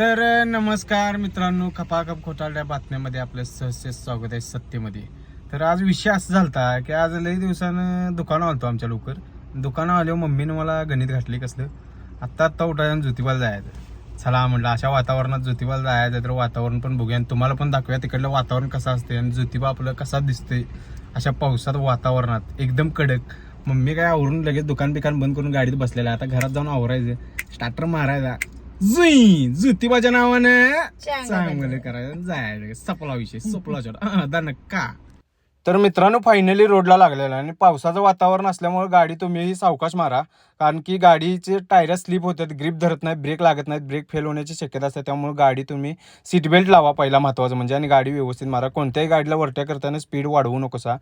तर नमस्कार मित्रांनो खपाखप खोटारड्या बातम्यामध्ये आपलं सहस्य स्वागत आहे सत्तेमध्ये. तर आज विषय असा झालता की आज लई दिवसानं दुकानं आलतो आमच्या लवकर. दुकानं आलो मम्मीनं मला गणित घातली कसलं. आत्ता आत्ता उठायचं आणि ज्योतिबाला जायचं. चला म्हटलं अशा वातावरणात ज्योतिबाला जायचं तर वातावरण पण बघूया आणि तुम्हाला पण दाखवूया तिकडलं वातावरण कसं असते आणि ज्योतिबा आपलं कसा दिसते अशा पावसात वातावरणात एकदम कडक. मम्मी काय आवरून लगेच दुकान बिकान बंद करून गाडीत बसलेला आहे. आता घरात जाऊन आवरायचं. स्टार्टर मारायचा. जुई ज्योतिबाच्या नावानं चांगलं करायचं. जायचं सपला विषय सपला नक्का तर मित्रांनो फायनली रोडला लागलेला आहे आणि पावसाचं वातावरण असल्यामुळे गाडी तुम्ही सावकाश मारा. कारण की गाडीचे टायर स्लिप होतात ग्रीप धरत नाहीत ब्रेक लागत नाहीत ब्रेक फेल होण्याची शक्यता असते. त्यामुळे गाडी तुम्ही सीट बेल्ट लावा पहिला महत्त्वाचं म्हणजे आणि गाडी व्यवस्थित मारा. कोणत्याही गाडीला वरट्या करताना स्पीड वाढवू नकोसा.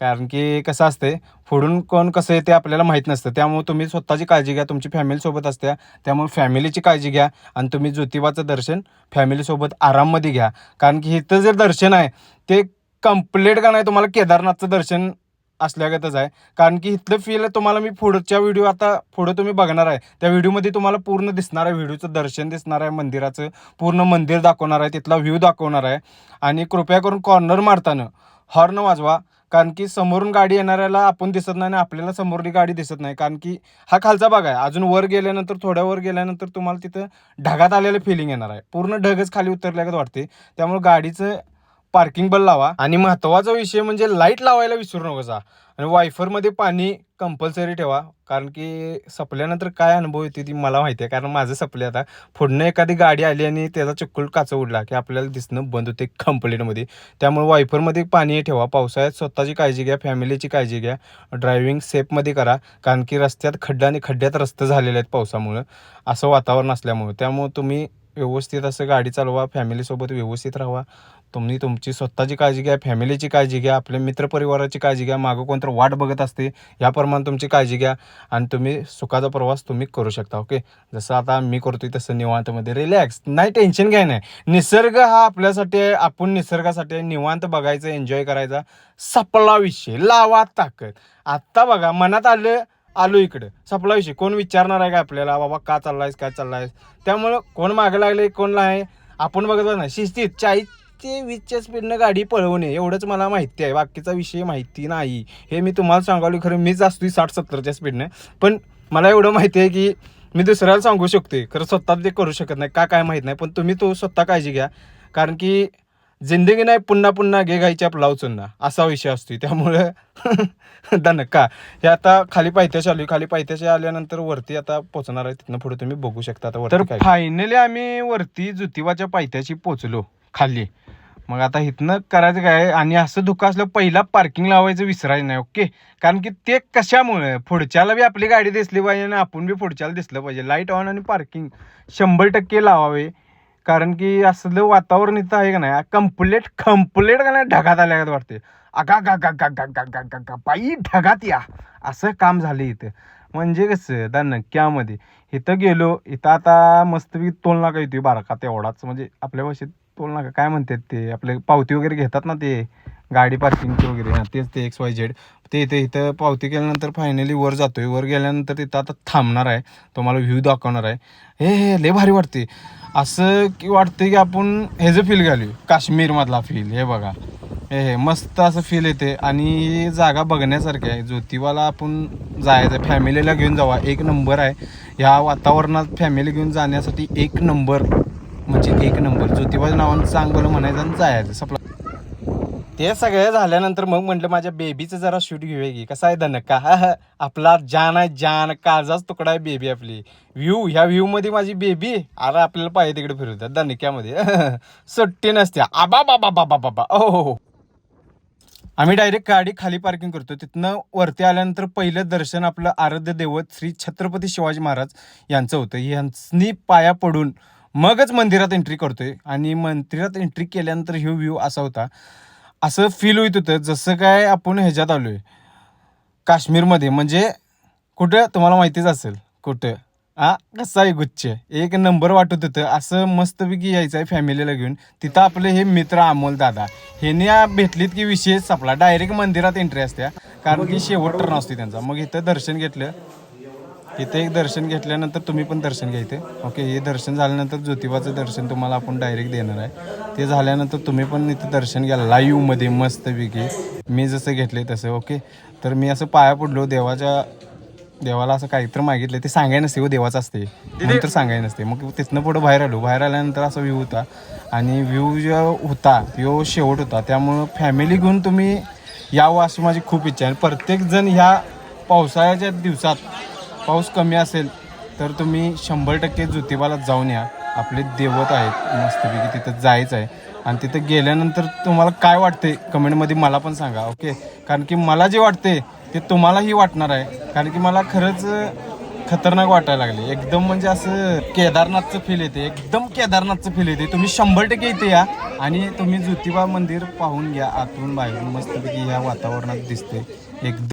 कारण की कसं असते पुढून कोण कसं आहे ते आपल्याला माहीत नसतं. त्यामुळे तुम्ही स्वतःची काळजी घ्या तुमची फॅमिलीसोबत असते. त्यामुळे फॅमिलीची काळजी घ्या आणि तुम्ही ज्योतिबाचं दर्शन फॅमिलीसोबत आराममध्ये घ्या. कारण की इथं जे दर्शन आहे ते कंप्लीट का नाही तुम्हाला केदारनाथचं दर्शन असल्यागतच आहे. कारण की इथलं फील तुम्हाला मी पुढच्या व्हिडिओ आता पुढं तुम्ही बघणार आहे. त्या व्हिडिओमध्ये तुम्हाला पूर्ण दिसणार आहे व्हिडिओचं दर्शन दिसणार आहे मंदिराचं पूर्ण मंदिर दाखवणार आहे तिथला व्ह्यू दाखवणार आहे. आणि कृपया करून कॉर्नर मारताना हॉर्न वाजवा. कारण की समोरून गाडी येणाऱ्याला आपण दिसत नाही आणि आपल्याला समोरली गाडी दिसत नाही. कारण की हा खालचा भाग आहे. अजून वर गेल्यानंतर थोड्या वर गेल्यानंतर तुम्हाला तिथं ढगात आलेलं फिलिंग येणार आहे. पूर्ण ढगच खाली उतरल्यागत वाटते. त्यामुळे गाडीचं पार्किंग बल लावा. आणि महत्त्वाचा विषय म्हणजे लाइट लावायला विसरू नकोसा आणि वायफरमध्ये पाणी कंपल्सरी ठेवा. कारण की सपल्यानंतर काय अनुभव येते ती मला माहिती आहे. कारण माझं सपले आता. पुढनं एखादी गाडी आली आणि त्याचा चुकूल काचा उडला की आपल्याला दिसणं बंद होते कंप्लेंटमध्ये. त्यामुळे वायफरमध्ये पाणी ठेवा. पावसाळ्यात स्वतःची काळजी घ्या. फॅमिलीची काळजी घ्या. ड्रायव्हिंग सेफमध्ये करा. कारण की रस्त्यात खड्डा आणि खड्ड्यात रस्ते झालेले आहेत पावसामुळं. असं वातावरण असल्यामुळं. त्यामुळे तुम्ही व्यवस्थित असं गाडी चालवा फॅमिलीसोबत व्यवस्थित राहा. तुम्ही तुमची स्वतःची काळजी घ्या फॅमिलीची काळजी घ्या आपल्या मित्रपरिवाराची काळजी घ्या मागं कोणतं वाट बघत असते याप्रमाणे तुमची काळजी घ्या आणि तुम्ही सुखाचा प्रवास तुम्ही करू शकता ओके जसं आता मी करतोय तसं निवांतमध्ये. रिलॅक्स नाही टेन्शन घ्याय नाही. निसर्ग हा आपल्यासाठी आहे आपण निसर्गासाठी निवांत बघायचं एन्जॉय करायचा. सपला विषय लावा ताकद. आत्ता बघा मनात आलं आलो इकडं. सपला विषय. कोण विचारणार आहे का आपल्याला? बाबा का चाललायस काय चाललायस? त्यामुळं कोण मागे लागले कोण नाही आपण बघत बघ ना शिस्तीत चाळीस ते वीसच्या स्पीडनं गाडी पळवणे एवढंच मला माहिती आहे. बाकीचा विषय माहिती नाही. हे मी तुम्हाला सांगावलं खरं मीच असतो साठ सत्तरच्या स्पीडनं पण मला एवढं माहिती आहे की मी दुसऱ्याला सांगू शकते खरं स्वतः ते करू शकत नाही. का काय माहीत नाही. पण तुम्ही तो स्वतः काळजी घ्या. कारण की जिंदगी नाही पुन्हा पुन्हा घे घायच्या आपला चुन्ना. असा विषय असतो त्यामुळं दनका हे आता खाली पायथ्याशी आली खाली पायथ्याशी आल्यानंतर वरती आता पोहोचणार आहे. तिथनं पुढे तुम्ही बघू शकता आता तर फायनली आम्ही वरती ज्योतिबाच्या पायथ्याशी पोहोचलो खाली. मग आता इथनं करायचं काय? आणि असं धुकं असलं पहिला पार्किंग लावायचं विसरायचं नाही ओके कारण की ते कशामुळे? पुढच्याला बी आपली गाडी दिसली पाहिजे आणि आपण बी पुढच्याला दिसलं पाहिजे. लाइट ऑन आणि पार्किंग शंभर टक्के लावावे. कारण की असलं वातावरण इथं आहे का नाही कम्प्लेट कम्प्लेट का नाही ढगात आल्या वाटते. अगा गा गा गा गा गा गा गा गा बाई ढगात या. असं काम झालं इथं. म्हणजे कसं त्या नक्क्यामध्ये. इथं गेलो इथं आता मस्तपैकी तोलना नाका येतोय बारका तेवढाच. म्हणजे आपल्या भाषेत बोल ना काय म्हणतात ते? आपले पावती वगैरे घेतात ना ते गाडी पार्किंगची वगैरे. हां तेच ते एक्स वाय झेड ते इथे इथं पावती केल्यानंतर फायनली वर जातोय. वर गेल्यानंतर तिथं आता थांबणार आहे. तुम्हाला व्ह्यू दाखवणार आहे. हे हे लय भारी वाटते असं की वाटतं की आपण ह्याचं फील घालू काश्मीरमधला फील हे बघा. हे हे मस्त असं फील येते आणि जागा बघण्यासारखी आहे. ज्योतिबाला आपण जायचं फॅमिलीला घेऊन जावा. एक नंबर आहे. ह्या वातावरणात फॅमिली घेऊन जाण्यासाठी एक नंबर म्हणजे एक नंबर ज्योतिबाच्या नावानं चांगलं म्हणायचं आणि जायचं. सपला. ते सगळं झाल्यानंतर मग म्हटलं माझ्या बेबीचं जरा शूट घेऊया की. कसा आहे धनका हा आपला जान आहे जान. काळजाच तुकडा आहे बेबी आपली. व्ह्यू ह्या व्ह्यू मध्ये माझी बेबी अरे आपल्याला पाहिजे तिकडे फिरवतात दणक्यामध्ये सुट्टी नसते. आबा बाबा बाबा बाबा ओ हो हो. आम्ही डायरेक्ट गाडी खाली पार्किंग करतो. तिथनं वरती आल्यानंतर पहिलं दर्शन आपलं आराध्य दैवत श्री छत्रपती शिवाजी महाराज यांचं होतं. यांनी पाया पडून मगच मंदिरात एंट्री करतोय. आणि मंदिरात एंट्री केल्यानंतर ह्यू व्ह्यू असा होता. असं फील होत होतं जसं काय आपण ह्याच्यात आलोय. काश्मीरमध्ये म्हणजे कुठं तुम्हाला माहितीच असेल कुठं. हा कसा आहे गुच्छ? एक नंबर वाटत होतं असं मस्तपैकी यायचं आहे फॅमिलीला घेऊन. तिथं आपले हे मित्र अमोल दादा ह्याने भेटलीत की विशेष सापला डायरेक्ट मंदिरात एंट्री असत्या. कारण की शेवट टर्न असते त्यांचा. मग इथं दर्शन घेतलं. इथे एक दर्शन घेतल्यानंतर तुम्ही पण दर्शन घ्या इथे. ओके हे दर्शन झाल्यानंतर ज्योतिबाचं दर्शन तुम्हाला आपण डायरेक्ट देणार आहे. ते झाल्यानंतर तुम्ही पण इथे दर्शन घ्या लाईव्हमध्ये मस्तपैकी. मी जसं घेतले तसं ओके तर मी असं पाया पडलो देवाच्या देवाला असं काहीतरी मागितलं ते सांगाय नसते हो देवाचं असते. नंतर सांगाय नसते. मग तिथनं पुढं बाहेर आलो. बाहेर आल्यानंतर असा व्ह्यू होता. आणि व्ह्यू जो होता तो शेवट होता. त्यामुळं फॅमिली घेऊन तुम्ही यावं अशी माझी खूप इच्छा आहे. प्रत्येकजण ह्या पावसाळ्याच्या दिवसात पाऊस कमी असेल तर तुम्ही शंभर टक्के ज्योतिबाला जाऊन या. आपले देवत आहेत मस्तपैकी तिथं जायचं आहे. आणि तिथं गेल्यानंतर तुम्हाला काय वाटते कमेंटमध्ये मला पण सांगा ओके? कारण की मला जे वाटते ते तुम्हालाही वाटणार आहे. कारण की मला खरंच खतरनाक वाटायला लागले. एकदम म्हणजे असं केदारनाथचं फील येते. एकदम केदारनाथचं फील येते. तुम्ही शंभर टक्के इथे या आणि तुम्ही ज्योतिबा मंदिर पाहून घ्या. आतून बाहेरून मस्तपैकी ह्या वातावरणात दिसते एकदम